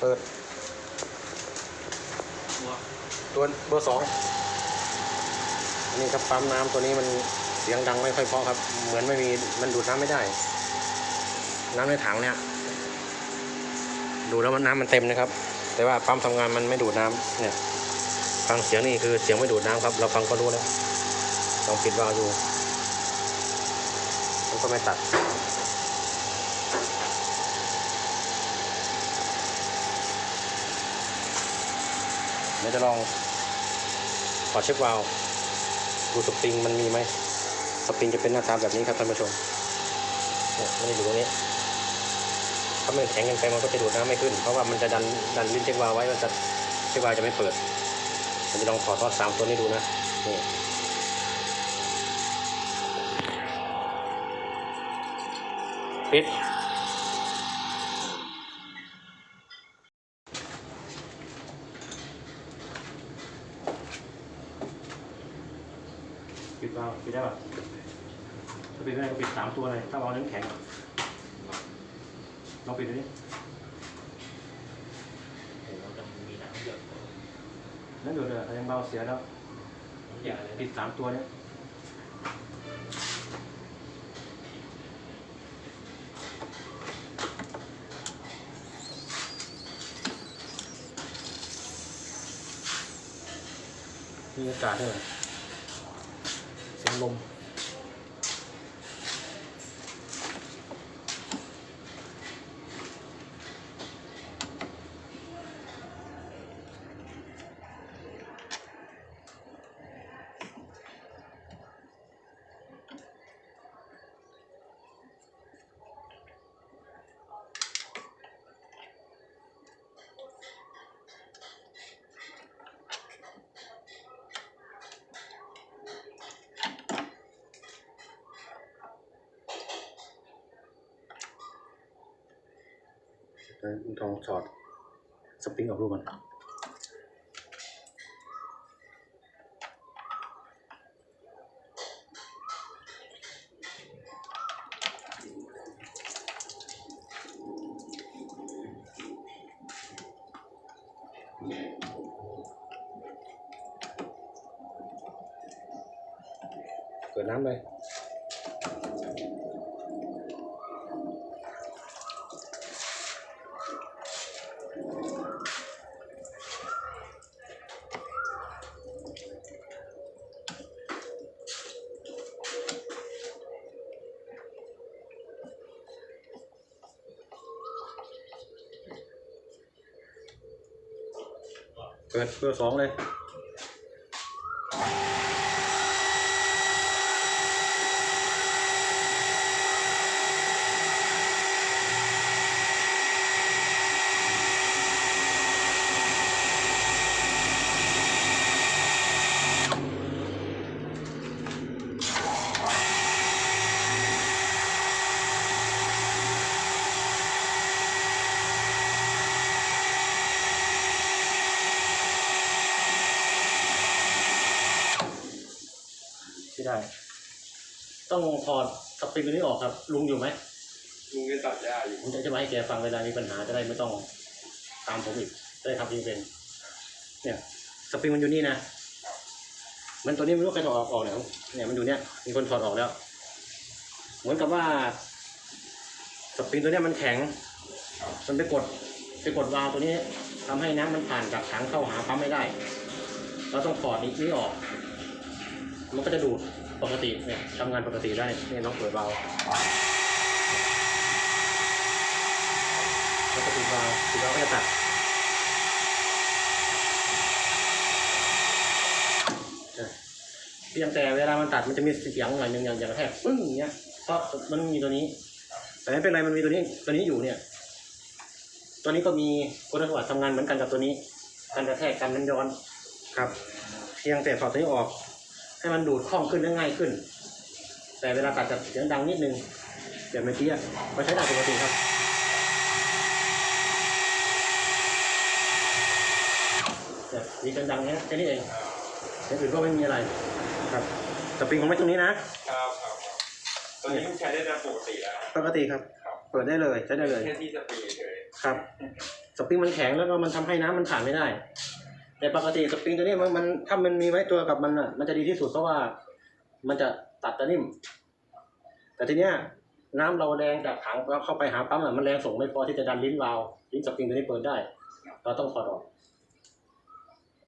เปิด ตัวเบอร์สองอันนี้ครับปั๊มน้ำตัวนี้มันเสียงดังไม่ค่อยเพราะครับ เหมือนไม่มีมันดูดน้ำไม่ได้ น้ำในถังเนี่ย ดูแล้วมันน้ำมันเต็มนะครับ แต่ว่าปั๊มทำงานมันไม่ดูดน้ำเนี่ย ฟังเสียงนี่คือเสียงไม่ดูดน้ำครับ เราฟังก็รู้แล้วลองปิดวาล์วดูมันก็ไม่ตัด เดี๋ยวจะลองขอเช็ควาล์วดูสปริงมันมีไหมสปริงจะเป็นหน้าตาแบบนี้ครับท่านผู้ชมเนี่ยมันจะอยู่ตรงนี้ ถ้ามันแข็งเกินไปมันก็จะดูดน้ำไม่ขึ้น เพราะว่ามันจะดันดันลิ้นเช็ควาล์วไว้มันจะเช็ควาล์วจะไม่เปิดผมจะลองถอทอดสามตัวนี้ดูนะนี่ปิด ปิดวาปิดได้ป่ะถ้าปิดไม่ได้ก็ปิดสามตัวเลย ถ้าวาล์วนั้นแข็งลองปิดดูดิมีน้ำเยอะนั่นดูเลยยังเบาเสียแล้วปิดสามตัวเนี้ยมีอากาศด้วย เสียงลมเออทองถอดสปริงออกรูปมัน เปิดเบอร์สองเลย ได้ ต้องถอดสปริงตัวนี้ออกครับ ลุงอยู่ไหมลุงจะตัดหญ้าอยู่ผมจะจะมาให้แกฟังเวลามีปัญหาจะได้ไม่ต้องตามผมอีกจะได้ทำเองเป็น เนี่ยสปริงมันอยู่นี่นะมันตัวนี้ไม่รู้ใครถอดออกออกเนี่ยเนี่ยมันอยู่เนี่ยมีคนถอดออกแล้ว เหมือนกับว่าสปริงตัวเนี้ยมันแข็ง มันไปกดไปกดวาล์วตัวนี้ทำให้น้ำมันผ่านจากถังเข้าหาปั๊มไม่ได้ เราต้องถอดนี้นี้ออก มันก็จะดูดปกติเนี่ยทำงานปกติได้เนี่ยน้องเปิดวาแล้วก็ปิดวาปิดวาล์วก็จะตัดเพียงแต่เวลามันตัดมันจะมีเสียงหน่อยหนึ่งอย่างอย่างแทบปึ้งอย่างเงี้ยเพราะมันมีตัวนี้ แต่ไม่เป็นไรมันมีตัวนี้ตัวนี้อยู่เนี่ย ตัวนี้ก็มีคุณสมบัติทำงานเหมือนกันกับตัวนี้การกระแทกกันมันย้อนครับ เพียงแต่ถอดตัวนี้ออก ให้มันดูดคล่องขึ้นได้ง่ายขึ้น แต่เวลาตัดจะเสียงดังนิดนึงแบบเมื่อกี้อะก็ใช้ได้ปกติครับแบบมีเสียงดังเนี้ยแค่นี้เองอย่างอื่นก็ไม่มีอะไร ครับสปริงของไม่ตรงนี้นะครับครับครับตัวนี้ใช้ได้ตามปกติแล้วปกติครับครับ เปิดได้เลยใช้ได้เลยแค่ที่สปริงเฉยครับสสปริงมันแข็งแล้วก็มันทำให้น้ำมันผ่านไม่ได้ แต่ปกติสปริงตัวนี้มันมันถ้ามันมีไว้ตัวกับมันอะมันจะดีที่สุดเพราะว่ามันจะตัดตะนิ่ม แต่ทีเนี้ยน้ำเราแรงจากถังเราเข้าไปหาปั๊มอะมันแรงส่งไม่พอที่จะดันลิ้นวาล์วลิ้นสปริงตัวนี้เปิดได้ เราต้องถอดออก